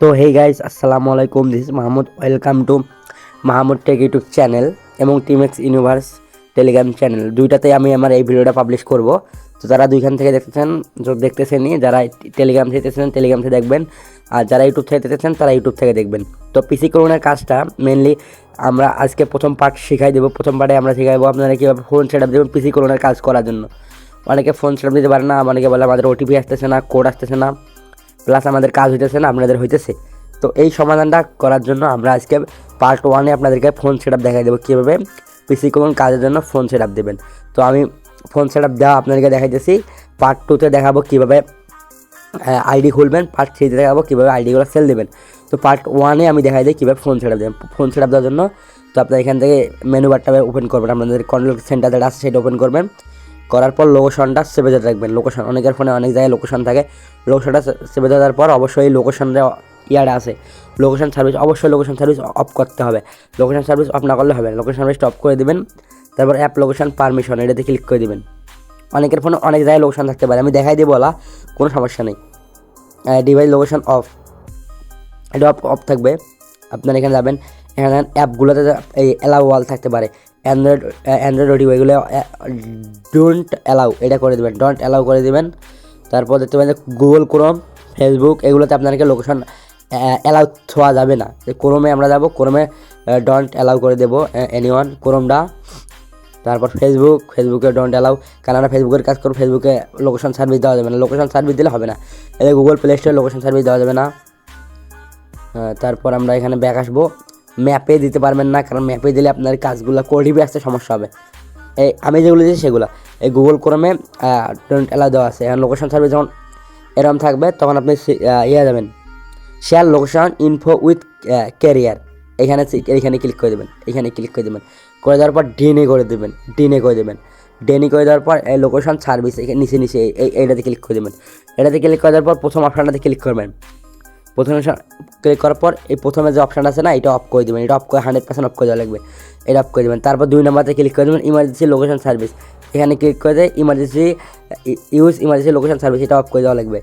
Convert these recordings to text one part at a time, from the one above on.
তো হেই গাইস আসসালামু আলাইকুম this Mahmud welcome to Mahmud tech YouTube channel এবং টিমেক্স ইউনিভার্স টেলিগ্রাম চ্যানেল দুইটাতেই আমি আমার এই ভিডিওটা পাবলিশ করব। তো যারা দুইখান থেকে দেখতেছেন দেখতেছেনই, যারা টেলিগ্রাম থেকে দেখতেছেন টেলিগ্রাম থেকে দেখবেন, আর যারা ইউটিউব থেকে দেখতেছেন, তারা ইউটিউব থেকে দেখবেন। তো পিসি করোনার কাজটা মেনলি আমরা আজকে প্রথম পার্ট শিখাই দেবো। প্রথম পার্টে আমরা শিখাইবো আপনারা কীভাবে ফোন সেট আপ দেবেন পিসি করোনার কাজ করার জন্য। অনেকে ফোন সেট আপ দিতে পারে না, অনেকে বলে আমাদের ওটিপি আসতেছে না কোড আসতেছে না। প্লাস আমাদের কাজ হইতেছে না, আপনাদের হইতেছে। তো এই সমাধানটা করার জন্য আমরা আজকে পার্ট ওয়ানে আপনাদেরকে ফোন সেট আপ দেখাই দেবো। কীভাবে? পিসি কোন কাজের জন্য ফোন সেট আপ দেবেন। তো আমি ফোন সেট আপ দেওয়া আপনাদেরকে দেখাইতেছি। পার্ট টুতে দেখাবো কীভাবে আইডি খুলবেন। পার্ট থ্রিতে দেখাবো কীভাবে আইডিগুলো সেল দেবেন। তো পার্ট ওয়ানে আমি দেখাই দিই কীভাবে ফোন সেট আপ দেবেন। ফোন সেট আপ দেওয়ার জন্য তো আপনার এখান থেকে মেনু বারটা ওপেন করবেন। আপনাদের কন্ট্রোল সেন্টার যেটা আছে সেটা ওপেন করবেন। করার পর লোকেশনটা সেভে রাখবেন লোকেশন অনেকের ফোনে অনেক জায়গায় লোকেশন থাকে। লোকেশনটা সেভে দেওয়ার পর অবশ্যই লোকেশনটা ইয়ারে আছে। লোকেশন সার্ভিস অবশ্যই লোকেশন সার্ভিস অফ করতে হবে। লোকেশন সার্ভিস অফ না করলে হবে না। লোকেশন সার্ভিসটা অফ করে দিবেন। তারপর অ্যাপ লোকেশন পারমিশন এটাতে ক্লিক করে দিবেন। অনেকের ফোনে অনেক জায়গায় লোকেশন থাকতে পারে। আমি দেখাই দিয়ে বলা, কোনো সমস্যা নেই। ডিভাইস লোকেশন অফ এটা অফ অফ থাকবে। আপনার এখানে যাবেন। অ্যাপগুলোতে এই অ্যালাউ ওয়াল থাকতে পারে। অ্যান্ড্রয়েড অ্যান্ড্রয়েড ওটিও এগুলো ডোন্ট অ্যালাউ এটা করে দেবেন ডোন্ট অ্যালাউ করে দেবেন। তারপর দেখতে পাবেন যে গুগল ক্রোম ফেসবুক এগুলোতে আপনাকে লোকেশন অ্যালাউ ছোঁয়া যাবে না। ক্রোমে আমরা যাব ক্রোমে ডোন্ট অ্যালাউ করে দেবো এনি ওয়ান ক্রোমটা তারপর ফেসবুক ফেসবুকে ডোন্ট অ্যালাউ কারণ আমরা ফেসবুকের কাজ করব ফেসবুকে লোকেশন সার্ভিস দেওয়া যাবে না। লোকেশন সার্ভিস দিলে হবে না। এদের গুগল প্লে স্টোরে লোকেশন সার্ভিস দেওয়া যাবে না। তারপর আমরা এখানে ব্যাক আসব। ম্যাপে দিতে পারবেন না, কারণ ম্যাপে দিলে আপনার কাজগুলো কোডিপে আসতে সমস্যা হবে। এই আমি যেগুলো দিয়েছি সেগুলো। এই গুগল ক্রমে ডোন্ট অ্যালাউ দেওয়া আছে। এখন লোকেশন সার্ভিস যখন এরকম থাকবে, তখন আপনি ইয়ে যাবেন। Share location info with carrier এখানে এইখানে ক্লিক করে দেবেন, এখানে ক্লিক করে দেবেন। করে দেওয়ার পর ডিনে করে দেবেন ডিনে করে দেবেন। ডেনি করে দেওয়ার পর এই লোকেশন সার্ভিস এখানে নিচে নিচে, এই- এই এইটাতে ক্লিক করে দেবেন। এটাতে ক্লিক করে দেওয়ার পর প্রথম অপশানটাতে ক্লিক করবেন। প্রথমে ক্লিক করার পর এই প্রথমে যে অপশান আছে না, এটা অফ করে দেবেন। এটা অফ করে হান্ড্রেড পার্সেন্ট অফ করে দেওয়া লাগবে। এটা অফ করে দেবেন। তারপর দুই নম্বরতে ক্লিক করে দেবেন ইমার্জেন্সি লোকেশন সার্ভিস এখানে ক্লিক করে দেয় emergency use emergency location service এটা অফ করে দেওয়া লাগবে।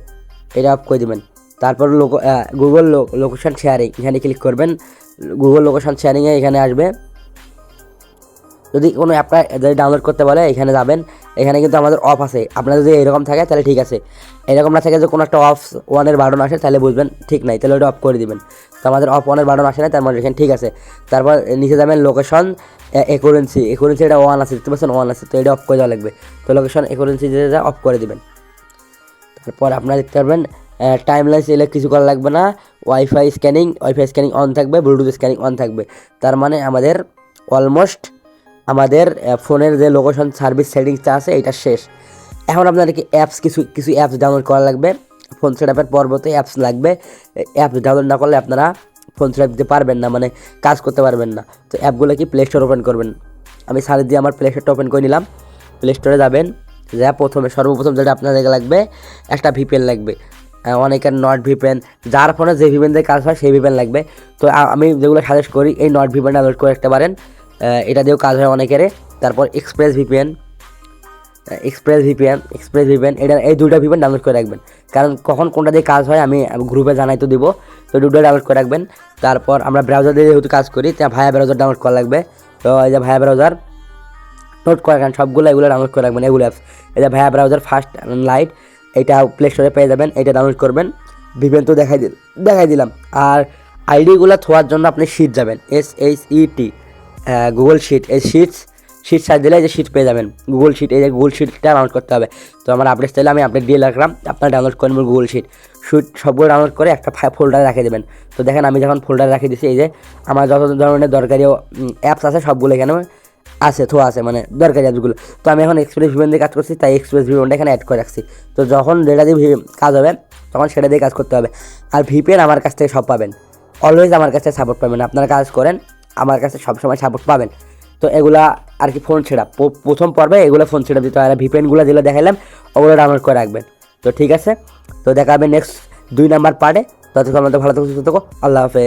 এটা অফ করে দেবেন। তারপর লোক গুগল লোকেশন শেয়ারিং এখানে ক্লিক করবেন। গুগল লোকেশন শেয়ারিংয়ে এখানে আসবে। যদি কোনো অ্যাপটা যদি ডাউনলোড করতে বলে, এখানে যাবেন। এখানে কিন্তু আমাদের অফ আছে। আপনার যদি এরকম থাকে, তাহলে ঠিক আছে। এরকম না থাকে যে কোনো একটা অফ ওয়ানের বাটন আসে, তাহলে বুঝবেন ঠিক নাই। তাহলে ওটা অফ করে দিবেন। তো আমাদের অফ ওয়ানের বাটন আসে না তার মানে এখানে ঠিক আছে। তারপর নিচে যাবেন লোকেশন একুরেন্সি একুরেন্সি এটা ওয়ান আছে, দেখতে পাচ্ছেন ওয়ান আছে, তো এটা অফ করে দেওয়া লাগবে। তো লোকেশন একুরেন্সি যেটা অফ করে দিবেন। তারপর আপনারা দেখতে পারবেন টাইম লাইন এলে কিছু করা লাগবে না। Wifi scanning wifi scanning on থাকবে ব্লুটুথ স্ক্যানিং অন থাকবে। তার মানে আমাদের অলমোস্ট আমাদের ফোনের যে লোকেশন সার্ভিস সেটিংসটা আছে, এটা শেষ। এখন আপনাদেরকে অ্যাপস কিছু কিছু অ্যাপস ডাউনলোড করা লাগবে। ফোন সেট আপের পর্বতে অ্যাপস লাগবে। অ্যাপস ডাউনলোড না করলে আপনারা ফোন সেট দিতে পারবেন না মানে কাজ করতে পারবেন না। তো অ্যাপগুলো কি প্লে স্টোর ওপেন করবেন। আমি সার্চ দিয়ে আমার প্লে স্টোরটা ওপেন করে নিলাম। প্লে স্টোরে যাবেন। যা প্রথমে, সর্বপ্রথম যেটা আপনাদের লাগবে, একটা ভিপিএন লাগবে। অনেকের নট ভিপেন যার ফোনে যে ভিপেন দিয়ে কাজ হয়, সেই ভিপেন লাগবে। তো আমি যেগুলো সাজেস্ট করি, এই নট ভিপেন ডাউনলোড করে রাখতে পারেন। এটা দিয়েও কাজ হয় অনেকের তারপর express VPN express VPN express VPN এটা এই দুটো ভিপিএন ডাউনলোড করে রাখবেন। কারণ কখন কোনটা দিয়ে কাজ হয় আমি গ্রুপে জানাই তো দিব। তো দুটো ডাউনলোড করে রাখবেন। তারপর আমরা ব্রাউজার দিয়ে যেহেতু কাজ করি, তা ভায়া ব্রাউজার ডাউনলোড করা লাগবে। তো এই যে ভায়া ব্রাউজার নোট করে রাখেন, সবগুলো এগুলো ডাউনলোড করে রাখবেন, এগুলো অ্যাপস এই যে ভায়া ব্রাউজার ফার্স্ট লাইট এটা প্লে স্টোরে পেয়ে যাবেন, এটা ডাউনলোড করবেন। ভিপিএন তো দেখাই দিল দেখাই দিলাম। আর আইডিগুলো থোয়ার জন্য আপনি শিট যাবেন S H E T Google sheet এই শিটস শিট সার্চ দিলে যে শিট পেয়ে যাবেন। গুগল শিট এই যে গুগল শিটটা ডাউনলোড করতে হবে। তো আমার আপডেট চাইলে আমি আপডেট দিয়ে রাখলাম, আপনারা ডাউনলোড করে নেবেন গুগল শিট শিট সবগুলো ডাউনলোড করে একটা ফোল্ডারে রেখে দেবেন। তো দেখেন আমি যখন ফোল্ডারে রেখে দিচ্ছি এই যে আমার যত ধরনের দরকারি অ্যাপস আছে, সবগুলো এখানে আছে থো আছে মানে দরকারি অ্যাপসগুলো তো আমি এখন এক্সপ্রেস ভিভেন দিয়ে কাজ করছি, তাই এক্সপ্রেস ভিভেনটা এখানে অ্যাড করে রাখছি। তো যখন যেটা দিয়ে কাজ হবে, তখন সেটা দিয়ে কাজ করতে হবে। আর ভিপিএন আমার কাছ থেকে সব পাবেন। অলওয়েজ আমার কাছে সাপোর্ট পাবেন। আপনারা কাজ করেন আমার কাছে সবসময় সাপোর্ট পাবেন। তো এগুলা আর কি ফোন ছেড়া। প্রথম পর্বে এগুলো ফোন ছেড়া দিতে হয় আর ভিপিএনগুলো যেগুলো দেখালাম ওগুলো ডাউনলোড করে রাখবেন। তো ঠিক আছে? তো দেখা হবে নেক্সট দুই নাম্বার পার্টে ততক্ষণ আমাদের ভালো থাকো, সুস্থ থাকো। আল্লাহ হাফেজ।